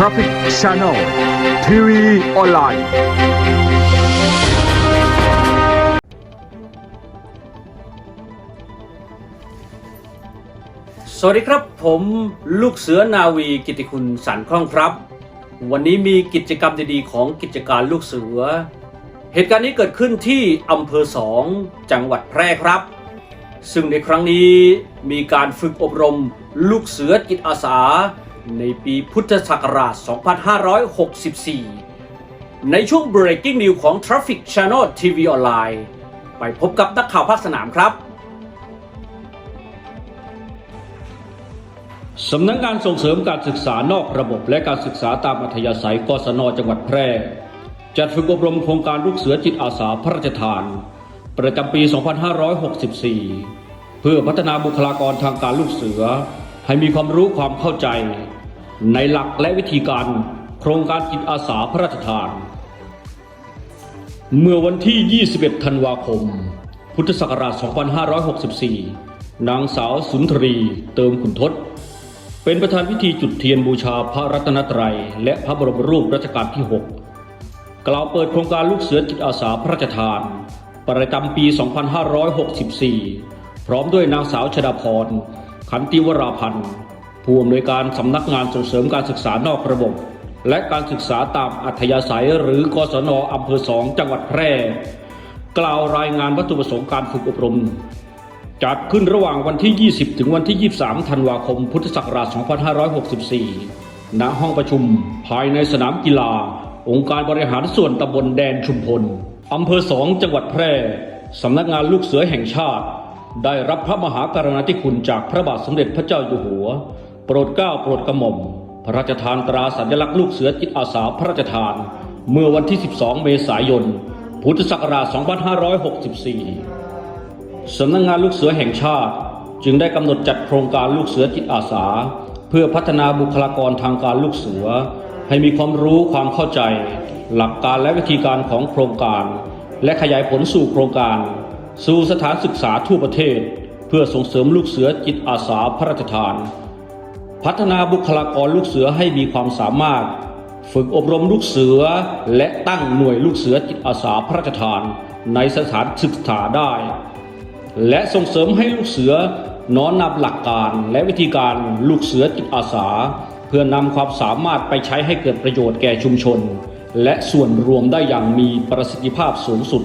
Traffic Channel ทีวีออนไลน์ สวัสดีครับ ผมลูกเสือนาวีกิติคุณสันคล่องครับ วันนี้มีกิจกรรมดีๆ ของกิจการลูกเสือ เหตุการณ์นี้เกิดขึ้นที่อำเภอสองจังหวัดแพร่ครับ ซึ่งในครั้งนี้มีการฝึกอบรมลูกเสือจิตอาสา ในปีพุทธศักราช 2564 ในช่วง Breaking News ของ Traffic Channel TV ออนไลน์ ไปพบกับนักข่าวภาคสนามครับสำนักงานส่งเสริมการศึกษานอกระบบและการศึกษาตามอัธยาศัยกศนจังหวัดแพร่ จัดฝึกอบรมโครงการลูกเสือจิตอาสาพระราชทาน ประจำปี 2564 เพื่อพัฒนาบุคลากรทางการลูกเสือ ให้มีความรู้ความเข้าใจ ในหลักและวิธีการ โครงการจิตอาสาพระราชทาน เมื่อวันที่ 21 ธันวาคม พุทธศักราช 2564 นางสาวสุนทรี เติมขุนทศ เป็นประธานพิธีจุดเทียนบูชาพระรัตนตรัย และพระบรมรูปรัชกาลที่ 6 กล่าวเปิดโครงการลูกเสือจิตอาสาพระราชทาน ประจำปี 2564 พร้อมด้วยนางสาวชดาพร ขันติวราพันธ์ ผู้อำนวยการสำนักงานส่งเสริมการศึกษานอกระบบ และการศึกษาตามอัธยาศัยหรือกศนอำเภอสองจังหวัดแพร่ กล่าวรายงานวัตถุประสงค์การฝึกอบรม จัดขึ้นระหว่างวันที่ 20 ถึงวันที่ 23 ธันวาคม พุทธศักราช 2564 ณ ห้องประชุม ภายในสนามกีฬา องค์การบริหารส่วนตำบลแดนชุมพลอำเภอสองจังหวัดแพร่สำนักงานลูกเสือแห่งชาติ ได้รับพระมหากรุณาธิคุณจากพระบาทสมเด็จพระเจ้าอยู่หัว โปรดเกล้าโปรดกระหม่อม พระราชทานตราสัญลักษณ์ลูกเสือจิตอาสาพระราชทาน เมื่อวันที่ 12 เมษายน พุทธศักราช 2564 สำนักงงานลูกเสือแห่งชาติ จึงได้กำหนดจัดโครงการลูกเสือจิตอาสา เพื่อพัฒนาบุคลากรทางการลูกเสือ ให้มีความรู้ความเข้าใจ หลักการและวิธีการของโครงการ และขยายผลสู่โครงการ สู่สถานศึกษาทั่วประเทศ เพื่อส่งเสริมลูกเสือจิตอาสาพระราชทาน พัฒนาบุคลากรลูกเสือให้มีความสามารถ ฝึกอบรมลูกเสือ และตั้งหน่วยลูกเสือจิตอาสาพระราชทาน ในสถานศึกษาได้ และส่งเสริมให้ลูกเสือน้อมนำหลักการและวิธีการลูกเสือจิตอาสา เพื่อนำความสามารถไปใช้ให้เกิดประโยชน์แก่ชุมชน และส่วนรวมได้อย่างมีประสิทธิภาพสูงสุด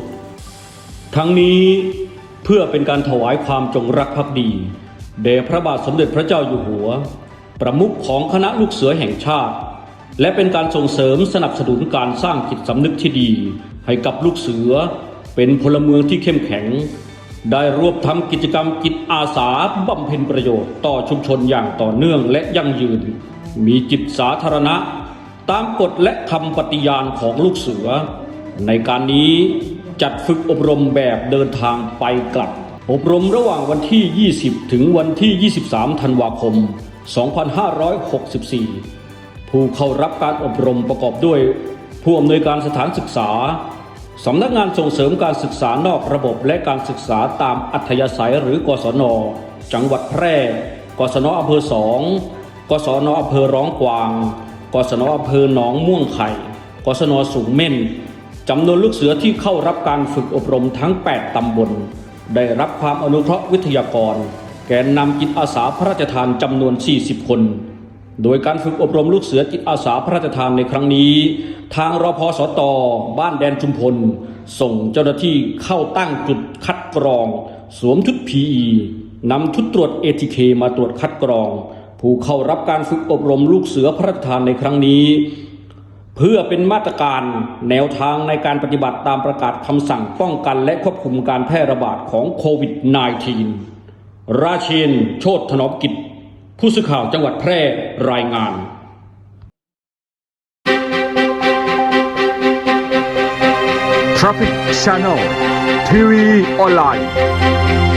ทั้งนี้เพื่อเป็นการถวายความจงรักภักดีแด่พระบาทสมเด็จพระเจ้าอยู่หัว ประมุขของคณะลูกเสือแห่งชาติ และเป็นการส่งเสริมสนับสนุนการสร้างจิตสำนึกที่ดี ให้กับลูกเสือ เป็นพลเมืองที่เข้มแข็ง ได้รวบทำกิจกรรมจิตอาสาบำเพ็ญประโยชน์ต่อชุมชนอย่างต่อเนื่องและยั่งยืน มีจิตสาธารณะ ตามกฎและคำปฏิญาณของลูกเสือ ในการนี้จัดฝึกอบรมแบบเดินทางไปกลับ อบรมระหว่างวันที่ 20 ถึงวันที่ 23 ธันวาคม 2564 ผู้เข้ารับการอบรมประกอบด้วย ผู้อำนวยการสถานศึกษา สำนักงานส่งเสริมการศึกษานอกระบบและการศึกษาตามอัธยาศัยหรือกศน จังหวัดแพร่ กศนอำเภอสองกศนอำเภอร้องกวาง กศนอำเภอหนองม่วงไข่ กศนสูงเม่นจำนวนลูกเสือที่เข้ารับการฝึกอบรมทั้ง 8 ตำบล ได้รับความอนุเคราะห์วิทยากร แกนนำจิตอาสาพระราชทานจำนวน 40 คน โดยการฝึกอบรมลูกเสือจิตอาสาพระราชทานในครั้งนี้ ทางรพสต บ้านแดนชุมพล ส่งเจ้าหน้าที่เข้าตั้งจุดคัดกรอง สวมชุด PE นำชุดตรวจ ATK มาตรวจคัดกรอง ผู้เข้ารับการฝึกอบรมลูกเสือพระราชทานในครั้งนี้ เพื่อเป็นมาตรการแนวทางในการปฏิบัติตามประกาศคำสั่งป้องกันและควบคุมการแพร่ระบาดของโควิด -19 ราเชนโชตถนอมกิจ ผู้สื่อข่าวจังหวัดแพร่รายงาน Traffic Channel ทีวีออนไลน์